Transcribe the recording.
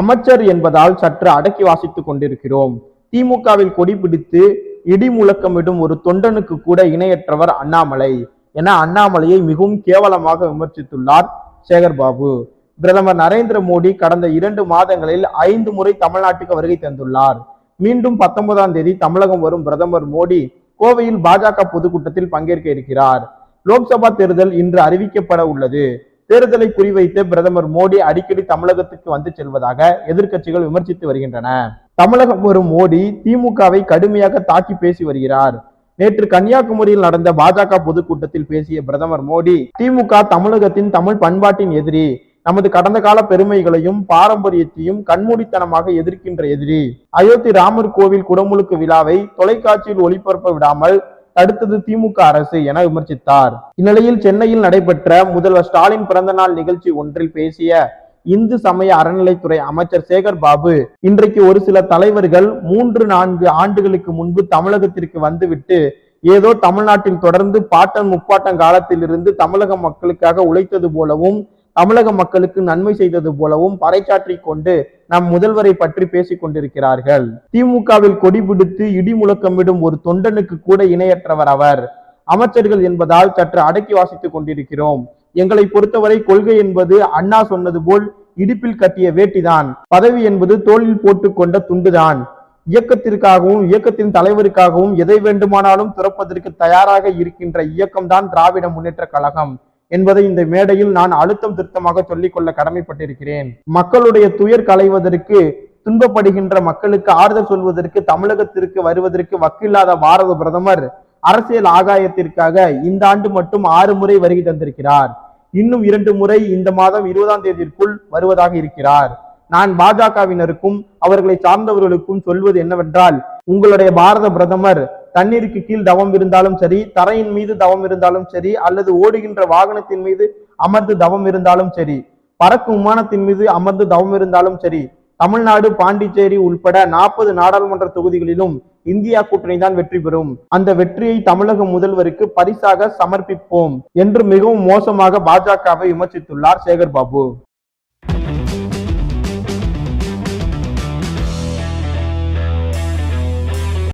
அமைச்சர் என்பதால் சற்று அடக்கி வாசித்துக் கொண்டிருக்கிறோம். திமுகவில் கொடி பிடித்து இடி முழக்கமிடும் ஒரு தொண்டனுக்கு கூட இணையற்றவர் அண்ணாமலை. என அண்ணாமலையை மிகவும் கேவலமாக விமர்சித்துள்ளார் சேகர்பாபு பிரதமர் நரேந்திர மோடி கடந்த இரண்டு மாதங்களில் ஐந்து முறை தமிழ்நாட்டுக்கு வருகை தந்துள்ளார். மீண்டும் பத்தொன்பதாம் தேதி தமிழகம் வரும் பிரதமர் மோடி கோவையில் பாஜக பொதுக்கூட்டத்தில் பங்கேற்க இருக்கிறார். லோக்சபா தேர்தல் இன்று அறிவிக்கப்பட உள்ளது. தேர்தலை குறிவைத்து பிரதமர் மோடி அடிக்கடி தமிழகத்துக்கு வந்து செல்வதாக எதிர்க்கட்சிகள் விமர்சித்து வருகின்றன. தமிழகம் வரும் மோடி திமுகவை கடுமையாக தாக்கி பேசி வருகிறார். நேற்று கன்னியாகுமரியில் நடந்த பாஜக பொதுக்கூட்டத்தில் பேசிய பிரதமர் மோடி திமுக தமிழகத்தின் தமிழ் பண்பாட்டின் எதிரி நமது கடந்த கால பெருமைகளையும் பாரம்பரியத்தையும் கண்மூடித்தனமாக எதிர்க்கின்ற எதிரி. அயோத்தி ராமர் கோவில் குடமுழுக்கு விழாவை தொலைக்காட்சியில் ஒளிபரப்ப விடாமல் தடுத்தது திமுக அரசு என விமர்சித்தார். இந்நிலையில் சென்னையில் நடைபெற்ற முதல்வர் ஸ்டாலின் பிறந்தநாள் நிகழ்ச்சி ஒன்றில் பேசிய இந்து சமய அறநிலைத்துறை அமைச்சர் சேகர் பாபு இன்றைக்கு ஒரு சில தலைவர்கள் மூன்று நான்கு ஆண்டுகளுக்கு முன்பு தமிழகத்திற்கு வந்துவிட்டு ஏதோ தமிழ்நாட்டில் தொடர்ந்து பாட்டன் முப்பாட்டன் காலத்திலிருந்து தமிழக மக்களுக்காக உழைத்தது போலவும் தமிழக மக்களுக்கு நன்மை செய்தது போலவும் பறைச்சாற்றி கொண்டு நம் முதல்வரை பற்றி பேசிக் கொண்டிருக்கிறார்கள். திமுகவில் கொடி பிடித்து இடி முழக்கமிடும் ஒரு தொண்டனுக்கு கூட இணையற்றவர் அவர். அமைச்சர்கள் என்பதால் சற்று அடக்கி வாசித்துக் கொண்டிருக்கிறோம். எங்களை பொறுத்தவரை கொள்கை என்பது அண்ணா சொன்னது போல் இடுப்பில் கட்டிய வேட்டிதான். பதவி என்பது தோளில் போட்டுக்கொண்ட துண்டுதான். இயக்கத்திற்காகவும் இயக்கத்தின் தலைவருக்காகவும் எதை வேண்டுமானாலும் துறப்பதற்கு தயாராக இருக்கின்ற இயக்கம்தான் திராவிட முன்னேற்ற கழகம். என்பதை இந்த மேடையில் நான் அழுத்தம் திருத்தமாக சொல்லிக்கொள்ள கடமைப்பட்டிருக்கிறேன். மக்களுடைய துயர் களைவதற்கு துன்பப்படுகின்ற மக்களுக்கு ஆறுதல் சொல்வதற்கு தமிழகத்திற்கு வருவதற்கு வக்கில்லாத பாரத பிரதமர் அரசியல் ஆகாயத்திற்காக இந்த ஆண்டு மட்டும் ஆறு முறை வருகை தந்திருக்கிறார். இன்னும் இரண்டு முறை இந்த மாதம் இருபதாம் தேதிக்குள் வருவதாக இருக்கிறார். நான் பாஜகவினருக்கும் அவர்களை சார்ந்தவர்களுக்கும் சொல்வது என்னவென்றால் உங்களுடைய பாரத பிரதமர் தண்ணீருக்கு கீழ் தவம் இருந்தாலும் சரி தரையின் மீது தவம் இருந்தாலும் சரி அல்லது ஓடுகின்ற வாகனத்தின் மீது அமர்ந்து தவம் இருந்தாலும் சரி பறக்கும் விமானத்தின் மீது அமர்ந்து தவம் இருந்தாலும் சரி தமிழ்நாடு பாண்டிச்சேரி உள்பட நாற்பது நாடாளுமன்ற தொகுதிகளிலும் இந்தியா கூட்டணி தான் வெற்றி பெறும். அந்த வெற்றியை தமிழக முதல்வருக்கு பரிசாக சமர்ப்பிப்போம் என்று மிகவும் மோசமாக பாஜகவை விமர்சித்துள்ளார் சேகர் பாபு